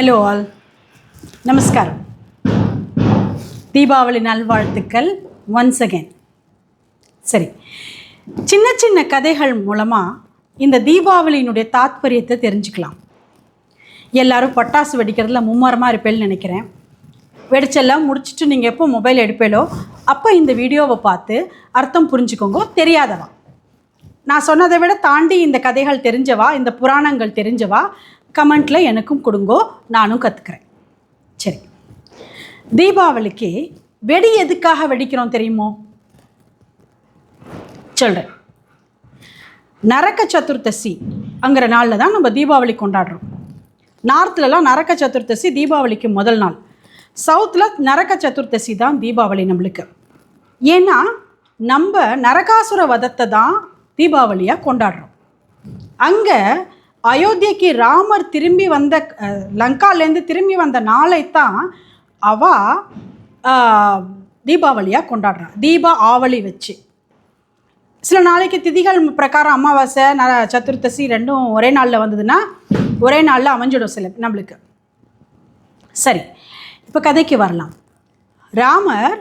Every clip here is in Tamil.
ஹலோ ஆல் நமஸ்காரம் தீபாவளி நல்வாழ்த்துக்கள் ஒன்ஸ் அகேன் சரி சின்ன சின்ன கதைகள் மூலமாக இந்த தீபாவளியினுடைய தாத்பரியத்தை தெரிஞ்சுக்கலாம் எல்லோரும் பட்டாசு வெடிக்கிறதுல மும்மரமாக இருப்பேன்னு நினைக்கிறேன் வெடிச்செல்லாம் முடிச்சுட்டு நீங்கள் எப்போ மொபைல் எடுப்பேலோ அப்போ இந்த வீடியோவை பார்த்து அர்த்தம் புரிஞ்சுக்கோங்க தெரியாதவா நான் சொன்னதை விட தாண்டி இந்த கதைகள் தெரிஞ்சவா இந்த புராணங்கள் தெரிஞ்சவா கமெண்ட்டில் எனக்கும் கொடுங்கோ நானும் கற்றுக்கிறேன் சரி. தீபாவளிக்கு வெடி எதுக்காக வெடிக்கிறோம் தெரியுமோ? சொல்கிறேன் நரக்க சதுர்த்தசி அங்கிற நாளில் தான் நம்ம தீபாவளி கொண்டாடுறோம். நார்த்லலாம் நரக்க சதுர்த்தசி தீபாவளிக்கு முதல் நாள். சவுத்தில் நரக்க சதுர்த்தசி தான் தீபாவளி நம்மளுக்கு. ஏன்னா நம்ம நரகாசுர வதத்தை தான் தீபாவளியாக கொண்டாடுறோம். அங்கே அயோத்தியக்கு ராமர் திரும்பி வந்த லங்காலேருந்து திரும்பி வந்த நாளை தான் அவ தீபாவளியாக கொண்டாடுறான் தீபா ஆவளி வச்சு. சில நாளைக்கு திதிகள் பிரகாரம் அமாவாசை ந சதுர்த்தசி ரெண்டும் ஒரே நாளில் வந்ததுன்னா ஒரே நாளில் அமைஞ்சிடும் சில நம்மளுக்கு. சரி இப்போ கதைக்கு வரலாம். ராமர்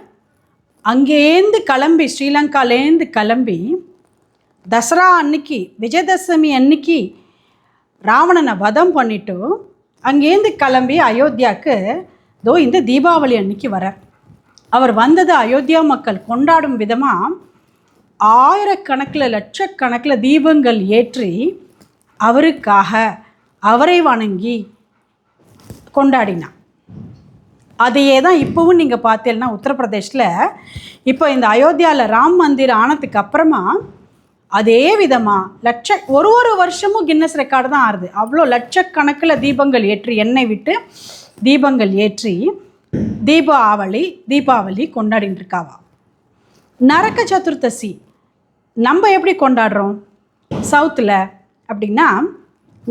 அங்கேருந்து கிளம்பி ஸ்ரீலங்காலேருந்து கிளம்பி தசரா அன்னைக்கு விஜயதசமி அன்னைக்கு ராவணனை வதம் பண்ணிட்டு அங்கேருந்து கிளம்பி அயோத்தியாவுக்கு தோ இந்த தீபாவளி அன்னைக்கு வரார். அவர் வந்தது அயோத்தியா மக்கள் கொண்டாடும் விதமாக ஆயிரக்கணக்கில் லட்சக்கணக்கில் தீபங்கள் ஏற்றி அவருக்காக அவரை வணங்கி கொண்டாடினான் அதையே தான் இப்போவும் நீங்கள் பார்த்தீங்கன்னா உத்தரப்பிரதேஷில் இப்போ இந்த அயோத்தியாவில் ராம் மந்திர் ஆனதுக்கு அப்புறமா அதே விதமாக லட்ச ஒரு ஒரு வருஷமும் கின்னஸ் ரெக்கார்டு தான் ஆறுது. அவ்வளோ லட்சக்கணக்கில் தீபங்கள் ஏற்றி எண்ணெய் விட்டு தீபங்கள் ஏற்றி தீபாவளி தீபாவளி கொண்டாடிட்டு இருக்காவா நரக்க சதுர்த்தசி நம்ம எப்படி கொண்டாடுறோம்? சவுத்தில் அப்படின்னா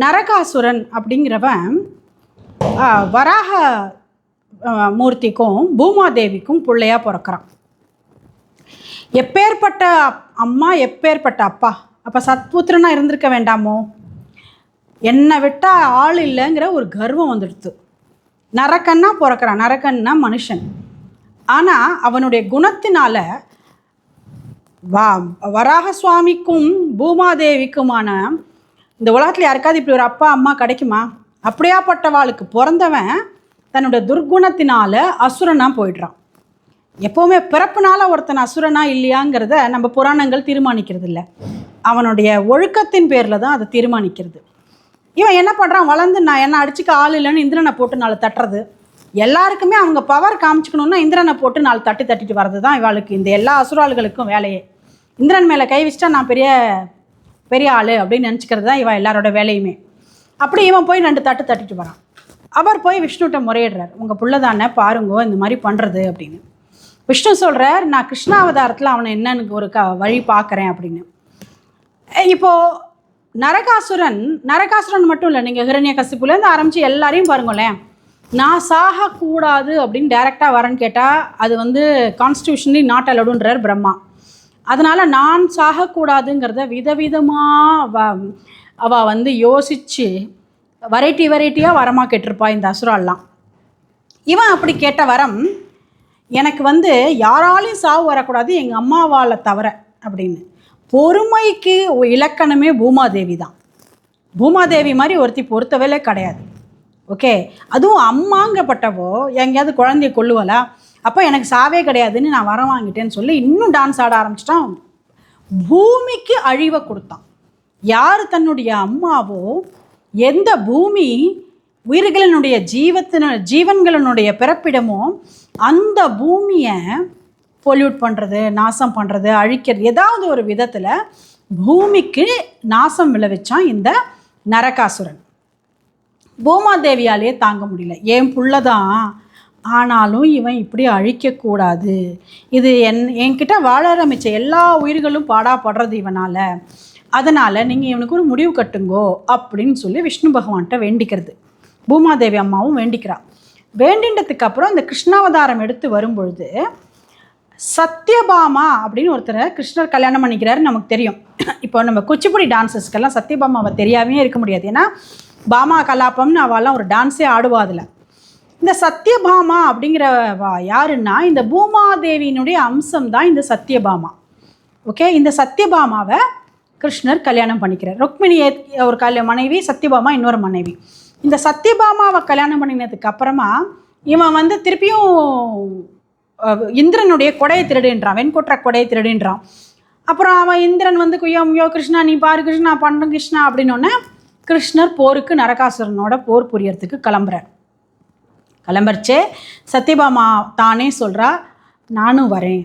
நரகாசுரன் அப்படிங்கிறவன் வராக மூர்த்திக்கும் பூமாதேவிக்கும் பிள்ளையாக பிறக்கிறான். எப்பேற்பட்ட அம்மா எப்பேற்பட்ட அப்பா? அப்போ சத்புத்திரனாக இருந்திருக்க வேண்டாமோ? என்னை விட்டால் ஆள் இல்லைங்கிற ஒரு கர்வம் வந்துடுது நரக்கன்னா பிறக்கிறான் நரக்கன்னா மனுஷன். ஆனால் அவனுடைய குணத்தினால வா வராக சுவாமிக்கும் பூமாதேவிக்குமான இந்த உலகத்தில் யாருக்காவது இப்படி ஒரு அப்பா அம்மா கிடைக்குமா? அப்படியாப்பட்டவாளுக்கு பிறந்தவன் தன்னோட துர்குணத்தினால அசுரனாக போயிடுறான். எப்போவுமே பிறப்புனால ஒருத்தன் அசுரனா இல்லையாங்கிறத நம்ம புராணங்கள் தீர்மானிக்கிறது இல்லை அவனுடைய ஒழுக்கத்தின் பேரில் தான் அதை தீர்மானிக்கிறது. இவன் என்ன பண்ணுறான் வளர்ந்து நான் என்ன அடிச்சுக்க ஆள் இல்லைன்னு இந்திரனை போட்டு நாலு தட்டுறது. எல்லாருக்குமே அவங்க பவர் காமிச்சுக்கணுன்னா இந்திரனை போட்டு நாலு தட்டி தட்டிட்டு வர்றது தான் இவாளுக்கு இந்த எல்லா அசுராள்களுக்கும் வேலையே. இந்திரன் மேலே கை வச்சுட்டா நான் பெரிய பெரிய ஆள் அப்படின்னு நினச்சிக்கிறது தான் இவன் எல்லாரோட வேலையுமே. அப்படி இவன் போய் ரெண்டு தட்டு தட்டிட்டு வரான். அவர் போய் விஷ்ணுகிட்ட முறையிடுறார். உங்கள் புள்ள தானே பாருங்கோ இந்த மாதிரி பண்ணுறது அப்படின்னு. விஷ்ணு சொல்கிறார் நான் கிருஷ்ணாவதாரத்தில் அவனை என்னன்னு ஒரு க வழி பார்க்குறேன் அப்படின்னு. இப்போது நரகாசுரன் நரகாசுரன் மட்டும் இல்லை நீங்கள் ஹிரண்ய கசிப்புலேருந்து ஆரம்பித்து எல்லாரையும் பாருங்களேன். நான் சாகக்கூடாது அப்படின்னு டைரெக்டாக வரேன்னு கேட்டால் அது வந்து கான்ஸ்டியூஷன்லி நாட் அலவுடுன்றார் பிரம்மா. அதனால் நான் சாகக்கூடாதுங்கிறத விதவிதமாக வ அவள் வந்து யோசித்து வெரைட்டி வெரைட்டியாக வரமாக கேட்டிருப்பா இந்த அசுரால்லாம். இவன் அப்படி கேட்ட வரம் எனக்கு வந்து யாராலையும் சாவு வரக்கூடாது எங்கள் அம்மாவால் தவிர அப்படின்னு. பொறுமைக்கு இலக்கணமே பூமாதேவி தான். பூமாதேவி மாதிரி ஒருத்தி பொறுத்தவலே கிடையாது. ஓகே? அதுவும் அம்மாங்கப்பட்டவோ எங்கேயாவது குழந்தைய கொள்ளுவலா அப்போ எனக்கு சாவே கிடையாதுன்னு நான் வர வாங்கிட்டேன்னு சொல்லி இன்னும் டான்ஸ் ஆட ஆரம்பிச்சிட்டான் பூமிக்கு அழிவை கொடுத்தான். யார் தன்னுடைய அம்மாவோ எந்த பூமி உயிர்களினுடைய ஜீவத்தின ஜீவன்களினுடைய பிறப்பிடமும் அந்த பூமியை பொல்யூட் பண்ணுறது நாசம் பண்ணுறது அழிக்கிறது ஏதாவது ஒரு விதத்தில் பூமிக்கு நாசம் விளைவிச்சான் இந்த நரகாசுரன். பூமாதேவியாலேயே தாங்க முடியல. என் புள்ள தான் ஆனாலும் இவன் இப்படி அழிக்கக்கூடாது. இது என் என்கிட்ட வாழ ஆரம்பித்த எல்லா உயிர்களும் பாடாப்படுறது இவனால். அதனால் நீங்கள் இவனுக்கு ஒரு முடிவு கட்டுங்கோ அப்படின்னு சொல்லி விஷ்ணு பகவான்கிட்ட வேண்டிக்கிறது. பூமாதேவி அம்மாவும் வேண்டிக்கிறாள் வேண்டின்றதுக்கு அப்புறம் இந்த கிருஷ்ணாவதாரம் எடுத்து வரும்பொழுது சத்யபாமா அப்படின்னு ஒருத்தரை கிருஷ்ணர் கல்யாணம் பண்ணிக்கிறாரு நமக்கு தெரியும். இப்போ நம்ம குச்சிப்புடி டான்ஸஸ்க்கெல்லாம் சத்யபாமாவை தெரியாமே இருக்க முடியாது. ஏன்னா பாமா கலாபம்னு அவெல்லாம் ஒரு டான்ஸே ஆடுவா அதில். இந்த சத்யபாமா அப்படிங்கிற யாருன்னா இந்த பூமாதேவியினுடைய அம்சம் தான் இந்த சத்யபாமா. ஓகே? இந்த சத்யபாமாவை கிருஷ்ணர் கல்யாணம் பண்ணிக்கிறார். ருக்மிணி ஒரு கல்ய மனைவி சத்யபாமா இன்னொரு மனைவி. இந்த சத்யபாமாவை கல்யாணம் பண்ணினதுக்கு அப்புறமா இவன் வந்து திருப்பியும் இந்திரனுடைய கொடையை திருடுன்றான் வெண்கொற்ற கொடையை திருடுன்றான் அப்புறம் அவன் இந்திரன் வந்து குய்யோ முய்யோ கிருஷ்ணா நீ பாரு கிருஷ்ணா பண்ணும் கிருஷ்ணா அப்படின்னோடனே கிருஷ்ணர் போருக்கு நரகாசுரனோட போர் புரியறதுக்கு கிளம்புறார். கிளம்பரிச்சே சத்யபாமா தானே சொல்கிறா நானும் வரேன்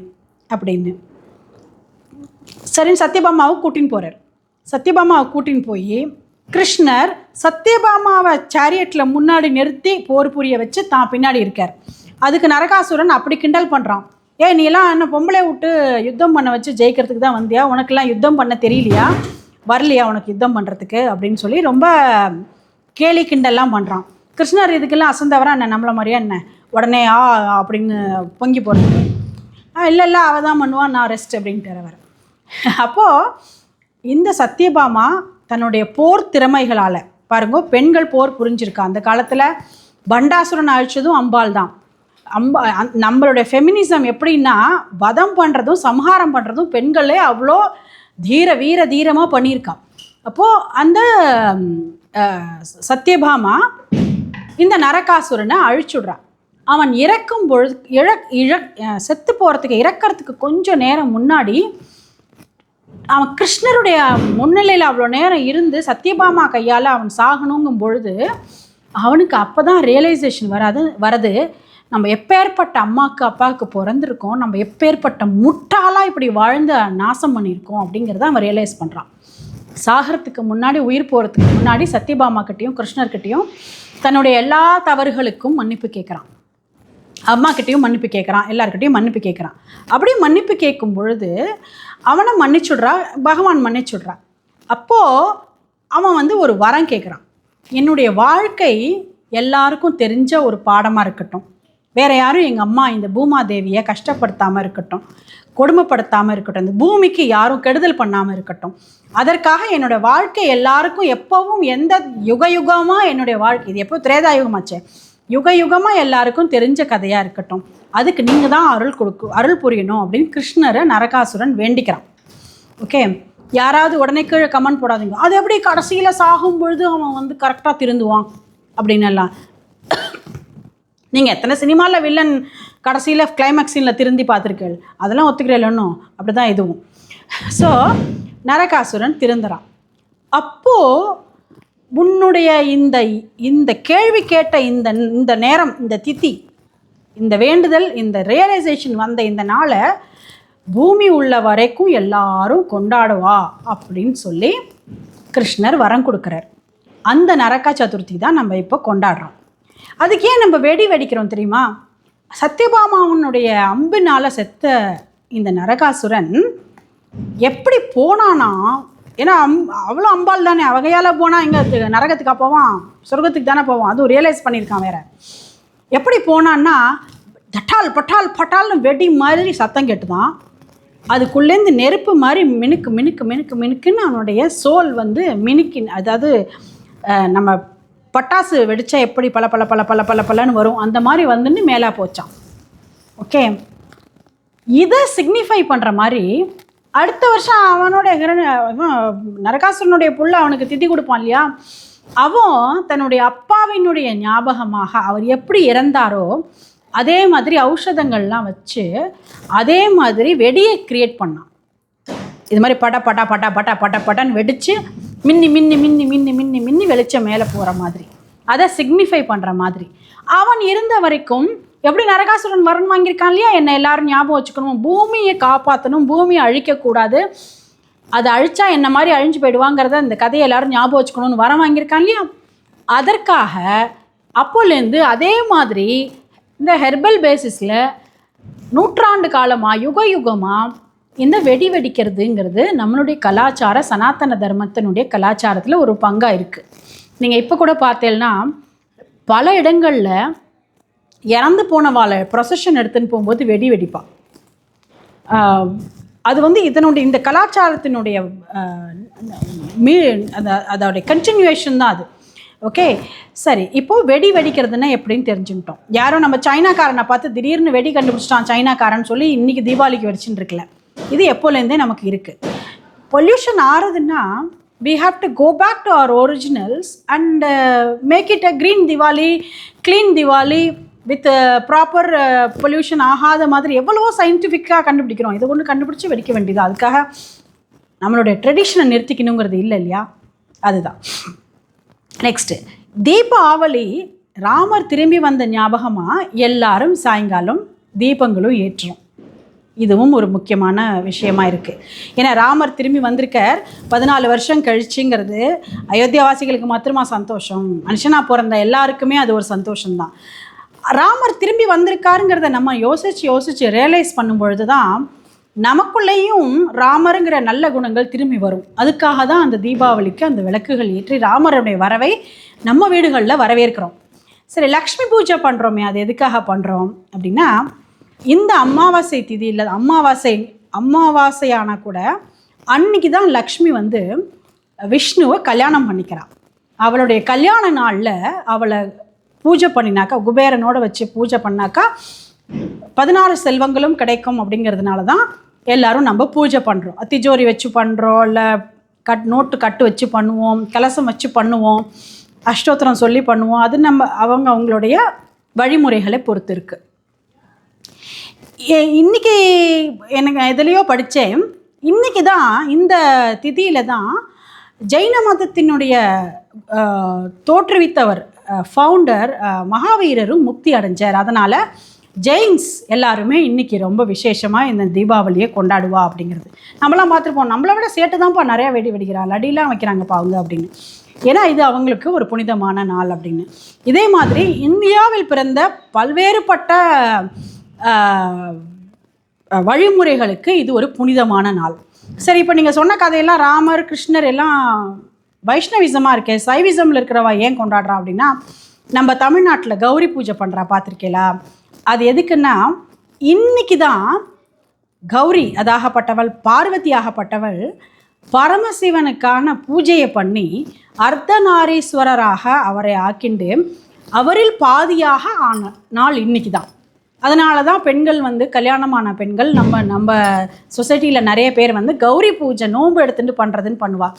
அப்படின்னு. சரின்னு சத்யபாமாவை கூட்டின்னு போகிறார் சத்யபாமாவை கூட்டின்னு போய் கிருஷ்ணர் சத்யபாமாவை சேரியட்டில் முன்னாடி நிறுத்தி போர் புரிய வச்சு தான் பின்னாடி இருக்கார். அதுக்கு நரகாசுரன் அப்படி கிண்டல் பண்ணுறான் ஏ நீ எல்லாம் என்ன பொம்பளை விட்டு யுத்தம் பண்ண வச்சு ஜெயிக்கிறதுக்கு தான் வந்தியா? உனக்கெல்லாம் யுத்தம் பண்ண தெரியலையா? வரலையா உனக்கு யுத்தம் பண்ணுறதுக்கு அப்படின்னு சொல்லி ரொம்ப கேலி கிண்டல்லாம் பண்ணுறான் கிருஷ்ணர் இதுக்கெல்லாம் அசந்தவரா என்ன? நம்மளை மாதிரியா என்ன? உடனே ஆ அப்படின்னு பொங்கி போகிறது இல்லை இல்லை அவள் தான் பண்ணுவான் நான் ரெஸ்ட் அப்படின்ட்டு அவர். அப்போது இந்த சத்யபாமா தன்னுடைய போர் திறமைகளால். பாருங்க பெண்கள் போர் புரிஞ்சிருக்கா. அந்த காலத்தில் பண்டாசுரன் அழிச்சதும் அம்பாள் தான். அம்பா நம்மளுடைய ஃபெமினிசம் எப்படின்னா வதம் பண்ணுறதும் சம்ஹாரம் பண்ணுறதும் பெண்களே அவ்வளோ தீர வீர தீரமாக பண்ணியிருக்கான் அப்போது அந்த சத்யபாமா இந்த நரகாசுரனை அழிச்சுடுறான் அவன் இறக்கும் பொழுது இழ இழ செத்து போகிறதுக்கு இறக்கறதுக்கு கொஞ்சம் நேரம் முன்னாடி அவன் கிருஷ்ணருடைய முன்னிலையில் அவ்வளோ நேரம் இருந்து சத்யபாமா கையால் அவன் சாகணுங்கும் பொழுது அவனுக்கு அப்போ தான் ரியலைசேஷன் வராது வரது. நம்ம எப்பேற்பட்ட அம்மாவுக்கு அப்பாவுக்கு பிறந்திருக்கோம் நம்ம எப்பேற்பட்ட முட்டாளாக இப்படி வாழ்ந்து நாசம் பண்ணியிருக்கோம் அப்படிங்கிறத அவன் ரியலைஸ் பண்ணுறான் சாகிறதுக்கு முன்னாடி உயிர் போகிறதுக்கு முன்னாடி சத்யபாமா கிட்டேயும் கிருஷ்ணர்கிட்டையும் தன்னுடைய எல்லா தவறுகளுக்கும் மன்னிப்பு கேட்குறான். அம்மாக்கிட்டேயும் மன்னிப்பு கேட்குறான் எல்லாருக்கிட்டையும் மன்னிப்பு கேட்குறான் அப்படி மன்னிப்பு கேட்கும் பொழுது அவனை மன்னிச்சுடுறா பகவான் மன்னிச்சுடுறா அப்போது அவன் வந்து ஒரு வரம் கேட்குறான் என்னுடைய வாழ்க்கை எல்லாருக்கும் தெரிஞ்ச ஒரு பாடமாக இருக்கட்டும். வேற யாரும் எங்கள் அம்மா இந்த பூமாதேவியை கஷ்டப்படுத்தாமல் இருக்கட்டும் கொடுமைப்படுத்தாமல் இருக்கட்டும் இந்த பூமிக்கு யாரும் கெடுதல் பண்ணாமல் இருக்கட்டும். அதற்காக என்னோட வாழ்க்கை எல்லாருக்கும் எப்போவும் எந்த யுக யுகமாக என்னுடைய வாழ்க்கை இது எப்போ திரேதாயுகமாச்சே? யுக யுகமாக எல்லாருக்கும் தெரிஞ்ச கதையாக இருக்கட்டும். அதுக்கு நீங்கள் தான் அருள் கொடுக்கு அருள் புரியணும் அப்படின்னு கிருஷ்ணரை நரகாசுரன் வேண்டிக்கிறான். ஓகே? யாராவது உடனே கீழே கமெண்ட் போடாதீங்க. அது எப்படி கடைசியில் சாகும் பொழுது அவன் வந்து கரெக்டாக திருந்துவான்? அப்படின்னு எல்லாம். நீங்கள் எத்தனை சினிமாவில் வில்லன் கடைசியில் கிளைமேக்ஸ் சீனில் திருந்தி பார்த்துருக்கீள் அதெல்லாம் ஒத்துக்கிறேன் ஒன்றும் அப்படி தான் இதுவும். ஸோ நரகாசுரன் திருந்துறான். அப்போது உன்னுடைய இந்த இந்த கேள்வி கேட்ட இந்த இந்த நேரம் இந்த திதி இந்த வேண்டுதல் இந்த ரியலைசேஷன் வந்த இந்த நாளை பூமி உள்ள வரைக்கும் எல்லாரும் கொண்டாடுவா அப்படின்னு சொல்லி கிருஷ்ணர் வரம் கொடுக்குறார். அந்த நரகா சதுர்த்தி தான் நம்ம இப்போ கொண்டாடுறோம். அதுக்கு ஏன் நம்ம வெடி வெடிக்கிறோம் தெரியுமா? சத்யபாமாவனுடைய அம்பினால் செத்த இந்த நரகாசுரன் எப்படி போனானா ஏன்னா அம் அவ்வளோ அம்பாள் தானே. அவகையால் போனால் எங்கே நரகத்துக்கு போவான் சொர்க்கத்துக்கு தானே போவான் அதுவும் ரியலைஸ் பண்ணியிருக்கான் வேற. எப்படி போனான்னா தட்டால் பட்டால் பட்டால்னு வெடி மாதிரி சத்தம் கேட்டுதான். அதுக்குள்ளேருந்து நெருப்பு மாதிரி மினுக்கு மினுக்கு மினுக்கு மினுக்குன்னு அவனுடைய சோல் வந்து மினுக்கி அதாவது நம்ம பட்டாசு வெடித்தா எப்படி பல பல பல பல பல பலன்னு வரும். அந்த மாதிரி வந்துன்னு மேலே போச்சான். ஓகே? இதை சிக்னிஃபை பண்ணுற மாதிரி அடுத்த வருஷம் அவனோட ஹிரண இவன் நரகாசுரனுடைய புள்ள அவனுக்கு திதி கொடுப்பான் இல்லையா? அவன் தன்னுடைய அப்பாவினுடைய ஞாபகமாக அவர் எப்படி இறந்தாரோ அதே மாதிரி ஔஷதங்கள்லாம் வச்சு அதே மாதிரி வெடியை கிரியேட் பண்ணான். இது மாதிரி பட பட பட பட பட படன்னு வெடிச்சு மின்னி மின்னி மின்னி மின்னி மின்னி மின்னி வெளிச்சம் மேலே போகிற மாதிரி. அதை சிக்னிஃபை பண்ணுற மாதிரி. அவன் இருந்த வரைக்கும் எப்படி நரகாசுரன் மரணம் வாங்கியிருக்கான் இல்லையா? என்னை எல்லாரும் ஞாபகம் வச்சுக்கணும். பூமியை காப்பாற்றணும் பூமியை அழிக்கக்கூடாது. அதை அழிச்சா என்ன மாதிரி அழிஞ்சு போயிடுவாங்கிறத இந்த கதையை எல்லாரும் ஞாபகம் வச்சுக்கணும்னு வரம் வாங்கியிருக்கான் இல்லையா? அதற்காக அப்போலேருந்து அதே மாதிரி இந்த ஹெர்பல் பேசிஸில் நூற்றாண்டு காலமாக யுக யுகமாக இந்த வெடி வெடிக்கிறதுங்கிறது நம்மளுடைய கலாச்சார சனாதன தர்மத்தினுடைய கலாச்சாரத்தில் ஒரு பங்காக இருக்குது நீங்கள் இப்போ கூட பார்த்தேன்னா பல இடங்களில் இறந்து போனவாளை ப்ரொசஷன் எடுத்துன்னு போகும்போது வெடி வெடிப்பான் அது வந்து இதனுடைய இந்த கலாச்சாரத்தினுடைய மீ அதோடைய கண்டினியூவேஷன் தான் அது. ஓகே சரி இப்போது வெடி வெடிக்கிறதுன்னா எப்படின்னு தெரிஞ்சுக்கிட்டோம். யாரும் நம்ம சைனாக்காரனை பார்த்து திடீர்னு வெடி கண்டுபிடிச்சிட்டான் சைனாக்காரன் சொல்லி இன்னைக்கு தீபாவளிக்கு வெடிச்சுன்னு இருக்கல. இது எப்போலேருந்தே நமக்கு இருக்குது pollution ஆறுதுன்னா we have to go back to our originals and make it a green green clean clean with proper pollution ஆகாத மாதிரி எவ்வளவோ சயின்டிஃபிக்காக கண்டுபிடிக்கிறோம். இதை ஒன்று கண்டுபிடிச்சி வெடிக்க வேண்டியது அதுக்காக நம்மளுடைய ட்ரெடிஷனை நிறுத்திக்கணுங்கிறது இல்லை இல்லையா? அதுதான். நெக்ஸ்ட்டு தீபாவளி ராமர் திரும்பி வந்த ஞாபகமாக எல்லாரும் சாயங்காலம் தீபங்களும் ஏற்றுறோம் இதுவும் ஒரு முக்கியமான விஷயமா இருக்குது ஏன்னா ராமர் திரும்பி வந்திருக்கார். பதினாலு வருஷம் கழிச்சுங்கிறது அயோத்தியாவாசிகளுக்கு மாத்திரமா சந்தோஷம். மனுஷனாக பிறந்த எல்லாருக்குமே அது ஒரு சந்தோஷம்தான். ராமர் திரும்பி வந்திருக்காருங்கிறத நம்ம யோசித்து யோசித்து ரியலைஸ் பண்ணும் பொழுது தான் நமக்குள்ளேயும் ராமருங்கிற நல்ல குணங்கள் திரும்பி வரும். அதுக்காக தான் அந்த தீபாவளிக்கு அந்த விளக்குகள் ஏற்றி ராமருடைய வரவை நம்ம வீடுகளில் வரவேற்கிறோம். சரி லக்ஷ்மி பூஜை பண்ணுறோமே அது எதுக்காக பண்ணுறோம் அப்படின்னா இந்த அமாவாசை இல்லை அமாவாசை அமாவாசையான கூட அன்னைக்கு தான் லக்ஷ்மி வந்து விஷ்ணுவை கல்யாணம் பண்ணிக்கிறான். அவளுடைய கல்யாண நாளில் அவளை பூஜை பண்ணினாக்கா குபேரனோட வச்சு பூஜை பண்ணாக்கா பதினாறு செல்வங்களும் கிடைக்கும் அப்படிங்கிறதுனால தான் எல்லாரும் நம்ம பூஜை பண்ணுறோம் திஜோரி வச்சு பண்ணுறோம் இல்லை கட் நோட்டு கட்டு வச்சு பண்ணுவோம் கலசம் வச்சு பண்ணுவோம் அஷ்டோத்திரம் சொல்லி பண்ணுவோம். அது நம்ம அவங்க அவங்களுடைய வழிமுறைகளை பொறுத்து இருக்கு. ஏ- இன்னைக்கு எனக்கு எதுலேயோ படித்தேன். இன்னைக்கு தான் இந்த திதியில் தான் ஜெயின மதத்தினுடைய தோற்றுவித்தவர் ஃபவுண்டர் மகாவீரரும் முக்தி அடைஞ்சார். அதனால் ஜெயின்ஸ் எல்லாருமே இன்றைக்கி ரொம்ப விசேஷமாக இந்த தீபாவளியை கொண்டாடுவா அப்படிங்கிறது. நம்மளாம் பார்த்துருப்போம் நம்மளை விட சேட்டு தான்ப்பா நிறையா வெடி வெடிக்கிறா லடிலாம் வைக்கிறாங்கப்பா அவங்க அப்படின்னு. ஏன்னா இது அவங்களுக்கு ஒரு புனிதமான நாள் அப்படின்னு. இதே மாதிரி இந்தியாவில் பிறந்த பல்வேறுபட்ட வழிமுறைகளுக்கு இது ஒரு புனிதமான நாள். சரி இப்போ நீங்கள் சொன்ன கதையெல்லாம் ராமர் கிருஷ்ணர் எல்லாம் வைஷ்ணவிசமாக இருக்கே சைவிசமில் இருக்கிறவா ஏன் கொண்டாடுறா அப்படின்னா நம்ம தமிழ்நாட்டில் கௌரி பூஜை பண்ணுறா பார்த்துருக்கீங்களா? அது எதுக்குன்னா இன்னைக்கு தான் கௌரி அதாகப்பட்டவள் பார்வதி ஆகப்பட்டவள் பரமசிவனுக்கான பூஜையை பண்ணி அர்த்தநாரீஸ்வரராக அவரை ஆக்கிண்டு அவரில் பாதியாக ஆன நாள் இன்னைக்கு தான் அதனால தான் பெண்கள் வந்து கல்யாணமான பெண்கள். நம்ம நம்ம சொசைட்டியில் நிறைய பேர் வந்து கௌரி பூஜை நோன்பு எடுத்துட்டு பண்ணுறதுன்னு பண்ணுவாள்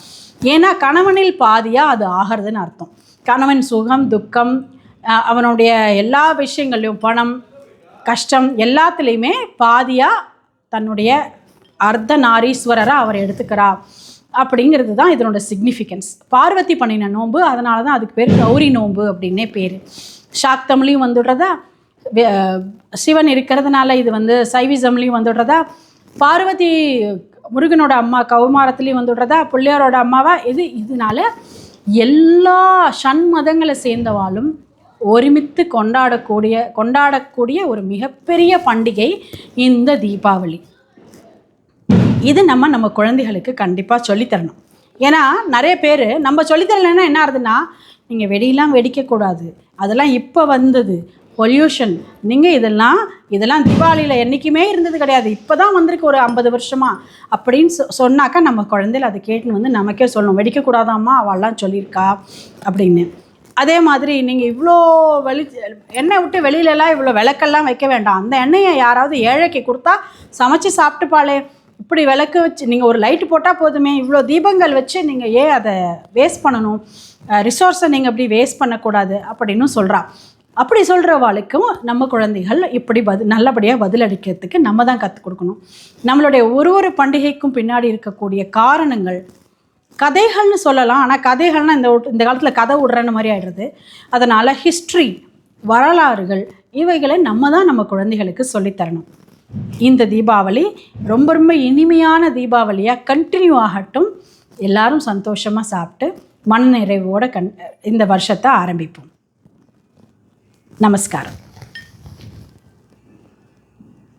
ஏன்னா கணவனில் பாதியாக அது ஆகிறதுன்னு அர்த்தம். கணவன் சுகம் துக்கம் அவனுடைய எல்லா விஷயங்கள்லையும் பணம் கஷ்டம் எல்லாத்துலேயுமே பாதியாக தன்னுடைய அர்த்த நாரீஸ்வரரை அவர் எடுத்துக்கிறா. அப்படிங்கிறது தான் இதனோட சிக்னிஃபிகன்ஸ் பார்வதி பண்ணின நோன்பு அதனால தான் அதுக்கு பேர் கௌரி நோன்பு அப்படின்னே பேர். சாக்தம்லேயும் வந்துடுறதா? சிவன் இருக்கிறதுனால இது வந்து சைவிசம்லேயும் வந்துடுறதா? பார்வதி முருகனோட அம்மா கௌமாரத்துலேயும் வந்துடுறதா? பிள்ளையாரோட அம்மாவா? இது இதனால எல்லா ஷண்மதங்களை சேர்ந்தவாளும் ஒருமித்து கொண்டாடக்கூடிய கொண்டாடக்கூடிய ஒரு மிகப்பெரிய பண்டிகை இந்த தீபாவளி. இது நம்ம நம்ம குழந்தைகளுக்கு கண்டிப்பாக சொல்லித்தரணும். ஏன்னா நிறைய பேர் நம்ம சொல்லித்தரலைன்னா என்ன ஆகுதுன்னா நீங்கள் வெடியெல்லாம் வெடிக்கக்கூடாது. அதெல்லாம் இப்போ வந்தது. பொல்யூஷன் நீங்கள் இதெல்லாம் இதெல்லாம் தீபாவளியில் என்றைக்குமே இருந்தது கிடையாது. இப்போ தான் வந்திருக்கு ஒரு ஐம்பது வருஷமா. அப்படின்னு சொ சொன்னாக்கா நம்ம குழந்தைகள் அதை கேட்டுன்னு வந்து நமக்கே சொல்லணும். வெடிக்கக்கூடாதாம்மா அவள்லாம் சொல்லியிருக்கா அப்படின்னு. அதே மாதிரி நீங்கள் இவ்வளோ வெளி எண்ணெய் விட்டு வெளியிலலாம் இவ்வளோ விளக்கெல்லாம் வைக்க வேண்டாம். அந்த எண்ணெயை யாராவது ஏழைக்கு கொடுத்தா சமைச்சு சாப்பிட்டுப்பாளே. இப்படி விளக்கு வச்சு நீங்கள் ஒரு லைட்டு போட்டால் போதுமே. இவ்வளோ தீபங்கள் வச்சு நீங்கள் ஏன் அதை வேஸ்ட் பண்ணணும்? ரிசோர்ஸை நீங்கள் அப்படி வேஸ்ட் பண்ணக்கூடாது அப்படின்னு சொல்கிறான் அப்படி சொல்கிறவாளுக்கும் நம்ம குழந்தைகள் இப்படி பதில் நல்லபடியாக பதிலளிக்கிறதுக்கு நம்ம தான் கற்றுக் கொடுக்கணும். நம்மளுடைய ஒரு ஒரு பண்டிகைக்கும் பின்னாடி இருக்கக்கூடிய காரணங்கள் கதைகள்னு சொல்லலாம். ஆனால் கதைகள்னால் இந்த இந்த காலத்தில் கதை விடுறன்னு மாதிரி ஆகிடுறது அதனால் ஹிஸ்ட்ரி வரலாறுகள் இவைகளை நம்ம தான் நம்ம குழந்தைகளுக்கு சொல்லித்தரணும். இந்த தீபாவளி ரொம்ப ரொம்ப இனிமையான தீபாவளியாக கண்டினியூ ஆகட்டும். எல்லாரும் சந்தோஷமாக சாப்பிட்டு மனநிறைவோட கண் இந்த வருஷத்தை ஆரம்பிப்போம். நமஸ்காரம்